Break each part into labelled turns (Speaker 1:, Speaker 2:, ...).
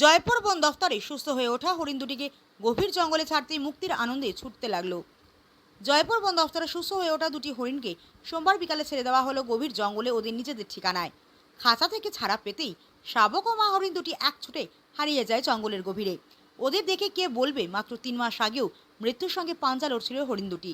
Speaker 1: জয়পুর বন দফতরে সুস্থ হয়ে ওঠা হরিণ দুটিকে গভীর জঙ্গলে ছাড়তেই মুক্তির আনন্দে ছুটতে লাগল। জয়পুর বন দফতরে সুস্থ হয়ে ওঠা দুটি হরিণকে সোমবার বিকালে ছেড়ে দেওয়া হলো গভীর জঙ্গলে ওদের নিজেদের ঠিকানায়। খাঁচা থেকে ছাড়া পেতেই শাবক ও মা হরিণ দুটি এক ছুটে হারিয়ে যায় জঙ্গলের গভীরে। ওদের দেখে কে বলবে, মাত্র তিন মাস আগেও মৃত্যুর সঙ্গে পাঞ্জা লড়ছিল হরিণ দুটি।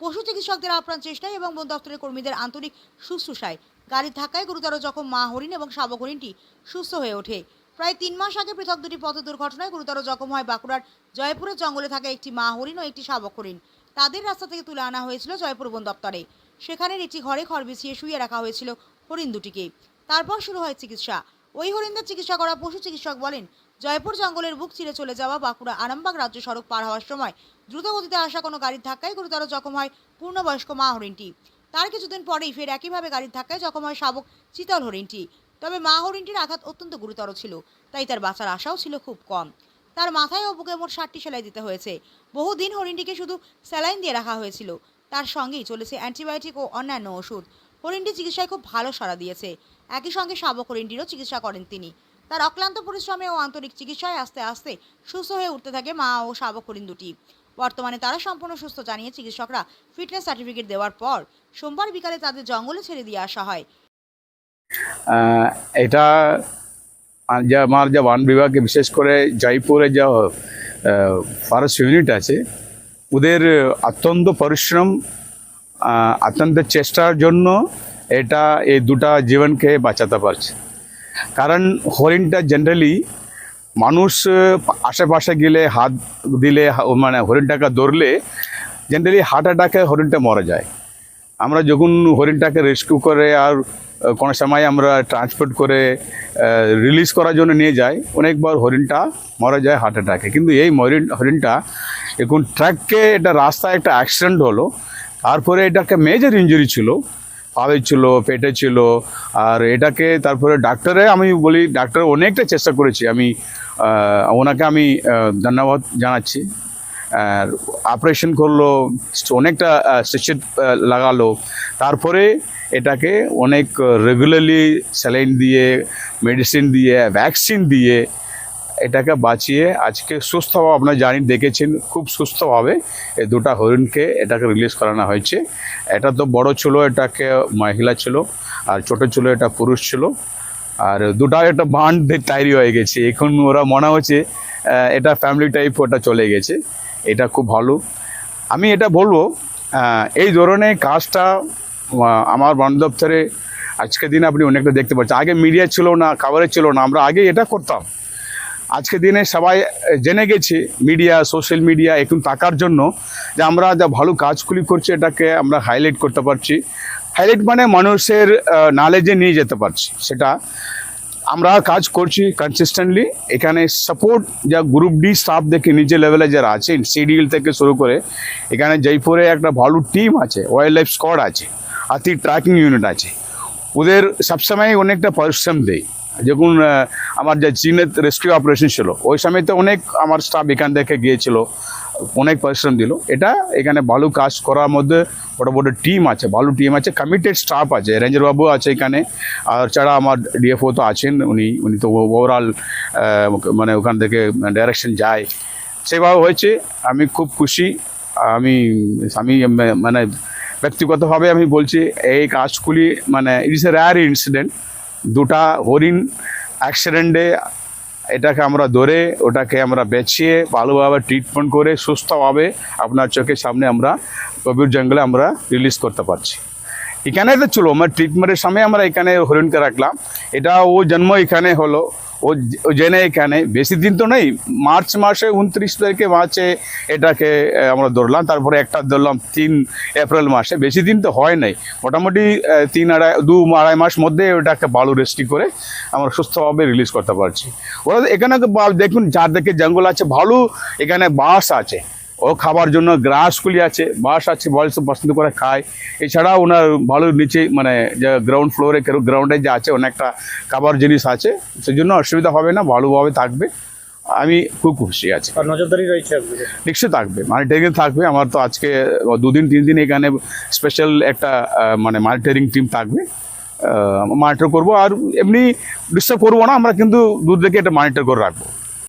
Speaker 1: পশু চিকিৎসকদের আপ্রাণ চেষ্টায় এবং বন দপ্তরের কর্মীদের আন্তরিক শুশ্রূষায়। গাড়ির ধাক্কায় গুরুতর জখম মা হরিণ এবং শাবক হরিণটি সুস্থ হয়ে ওঠে। প্রায় তিন মাস আগে পৃথক দুটি পথ দুর্ঘটনায় গুরুতর জখম হয় বাঁকুড়ার জয়পুরের জঙ্গলে থাকা একটি মা হরিণ ও একটি শাবক হরিণ তাদের রাস্তা থেকে তুলে আনা হয়েছিল জয়পুর বন দপ্তরে। সেখানের একটি ঘরে খড় বিছিয়ে শুয়ে রাখা হয়েছিল হরিণ দুটিকে। তারপর শুরু হয় চিকিৎসা। ওই হরিণদের চিকিৎসা করা পশু চিকিৎসক বলেন, জয়পুর জঙ্গলের বুক চিরে চলে যাওয়া বাঁকুড়া আরামবাগ রাজ্য সড়ক পার হওয়ার সময় দ্রুত গতিতে আসা কোনো গাড়ির ধাক্কায় গুরুতর জখম হয় পূর্ণবয়স্ক মা হরিণটি। তার কিছুদিন পরেই ফের একইভাবে গাড়ির ধাক্কায় জখম হয় শাবক চিতল হরিণটি। তবে মা হরিণটির আঘাত অত্যন্ত গুরুতর ছিল, তাই তার বাঁচার আশাও ছিল খুব কম। তার মাথায় ও বুকে মোট ষাটটি সেলাই দিতে হয়েছে। বহুদিন হরিণটিকে শুধু স্যালাইন দিয়ে রাখা হয়েছিল। তার সঙ্গেই চলেছে অ্যান্টিবায়োটিক ও অন্যান্য ওষুধ। হরিণটি চিকিৎসায় খুব ভালো সাড়া দিয়েছে। একই সঙ্গে শাবক হরিণটিরও চিকিৎসা করেন তিনি। তার অক্লান্ত পরিশ্রমে ও আন্তরিক চিকিৎসায় আস্তে আস্তে সুস্থ হয়ে উঠতে থাকে মা ও শাবক হরিণ দুটি। বর্তমানে তারা সম্পূর্ণ সুস্থ, জানিয়ে চিকিৎসকরা ফিটনেস সার্টিফিকেট দেওয়ার পর সোমবার বিকালে তাদের জঙ্গলে ছেড়ে দিয়ে আসা হয়।
Speaker 2: এটা যে আমার যে বন বিভাগে বিশেষ করে জয়পুরে যে ফরেস্ট ইউনিট আছে, ওদের অত্যন্ত পরিশ্রম অত্যন্ত চেষ্টার জন্য এটা এই দুটা জীবনকে বাঁচাতে পারছে। কারণ হরিণটা জেনারেলি মানুষ আশেপাশে গেলে হাত দিলে মানে হরিণটাকে ধরলে জেনারেলি হার্ট অ্যাটাকে হরিণটা মরে যায়। আমরা যখন হরিণটাকে রেস্কিউ করে আর কোনো সময় আমরা ট্রান্সপোর্ট করে রিলিজ করার জন্য নিয়ে যাই, অনেকবার হরিণটা মারা যায় হার্ট অ্যাটাকে কিন্তু এই হরিণ হরিণটা এখন ট্র্যাককে এটা রাস্তায় একটা অ্যাক্সিডেন্ট হলো, তারপরে এটাকে মেজর ইঞ্জুরি ছিল পাবে ছিল, পেটে ছিল, আর এটাকে তারপরে ডাক্তারে আমি বলি, ডাক্তার অনেকটা চেষ্টা করেছি, আমি ওনাকে আমি ধন্যবাদ জানাচ্ছি। অপারেশন করল, অনেকটা স্টিচের লাগালো। তারপরে এটাকে অনেক রেগুলারলি স্যালাইন দিয়ে মেডিসিন দিয়ে ভ্যাকসিন দিয়ে এটাকে বাঁচিয়ে আজকে সুস্থভাবে আপনারা জানি, দেখেছেন, খুব সুস্থভাবে এই দুটা হরিণকে এটাকে রিলিজ করানো হয়েছে। এটা তো বড় ছিল, এটাকে মহিলা ছিল, আর ছোট ছিল, এটা পুরুষ ছিল। আর দুটা একটা বান্ড তৈরি হয়ে গেছে। এখন ওরা মনে হচ্ছে এটা ফ্যামিলি টাইপ ওটা চলে গেছে। এটা খুব ভালো। আমি এটা বলব এই ধরনের কাজটা আমার বন দপ্তরে আজকের দিনে আপনি অনেকটা দেখতে পাচ্ছেন। আগে মিডিয়া ছিল না খাবারের ছিল না, আমরা আগে এটা করতাম। আজকে দিনে সবাই জেনে গেছে মিডিয়া সোশ্যাল মিডিয়া এখন তাকার জন্য যে আমরা যা ভালো কাজগুলি করছি, এটাকে আমরা হাইলাইট করতে পারছি। হাইলাইট মানে মানুষের নলেজে নিয়ে যেতে পারছি, সেটা আমরা কাজ করছি কনসিস্টেন্টলি এখানে সাপোর্ট যা গ্রুপ ডি স্টাফ দেখে নিচে লেভেলে যারা আছেন সিডিএল থেকে শুরু করে এখানে জয়পুরে একটা ভালো টিম আছে ওয়াইল্ড লাইফ স্কোয়াড আছে হাতি ট্র্যাকিং ইউনিট আছে। ওদের সবসময় অনেকটা পরিশ্রম দেয়। যখন আমার যে চীনের রেস্কিউ অপারেশন ছিল, ওই সময় তো অনেক আমার স্টাফ এখান থেকে গিয়েছিল। অনেক পরিশ্রম দিল। এটা এখানে ভালো কাজ করার মধ্যে বড় বড় টিম আছে ভালো টিম আছে কমিটেড স্টাফ আছে, রেঞ্জার বাবু আছে এখানে। আর ছাড়া আমার ডিএফও তো আছেন, উনি উনি তো ওভারঅল মানে ওখান থেকে ডাইরেকশন যায়। সেভাবে হয়েছে, আমি খুব খুশি। আমি আমি মানে ব্যক্তিগতভাবে আমি বলছি, এই কাজগুলি মানে ইটস এ রেয়ার ইনসিডেন্ট দুটা হরিণ অ্যাক্সিডেন্টে এটাকে আমরা ধরে, ওটাকে আমরা বেছিয়ে ভালোভাবে ট্রিটমেন্ট করে সুস্থভাবে আপনার চোখের সামনে আমরা কবির জঙ্গলে আমরা রিলিজ করতে পারছি। এখানে তো চলো আমার ট্রিটমেন্টের সময় আমরা এখানে হরিণকে রাখলাম। এটা ও জন্ম এখানে হলো, ও জেনে এখানে। বেশি দিন তো নেই, মার্চ মাসে উনত্রিশ তারিখে মার্চে এটাকে আমরা ধরলাম। তারপরে একটা ধরলাম তিন এপ্রিল মাসে। বেশি দিন তো হয় নাই। মোটামুটি তিন আড়াই দু আড়াই মাস মধ্যে ওটাকে ভালো রেস্টি করে আমরা সুস্থভাবে রিলিজ করতে পারছি। ওরা এখানে দেখুন চারদিকে জঙ্গল আছে, ভালো এখানে বাঁশ আছে। ও খাবার জন্য গ্রাসগুলি আছে বাঁশ আছে বয়স পছন্দ করে খায়। এছাড়া ওনার ভালো নিচে মানে যে গ্রাউন্ড ফ্লোরে গ্রাউন্ডে যে আছে অনেকটা খাবার জিনিস আছে সেই জন্য অসুবিধা হবে না ভালোভাবে থাকবে। আমি খুব খুশি আছি।
Speaker 3: আর নজরদারি রয়েছে
Speaker 2: নিশ্চয়ই থাকবে মনিটরিং থাকবে আমার তো আজকে দুদিন তিন দিন এখানে স্পেশাল একটা মানে মনিটরিং টিম থাকবে। মনিটর করব আর এমনি ডিস্টার্ব করব না আমরা কিন্তু দূর থেকে এটা মনিটর করে রাখব।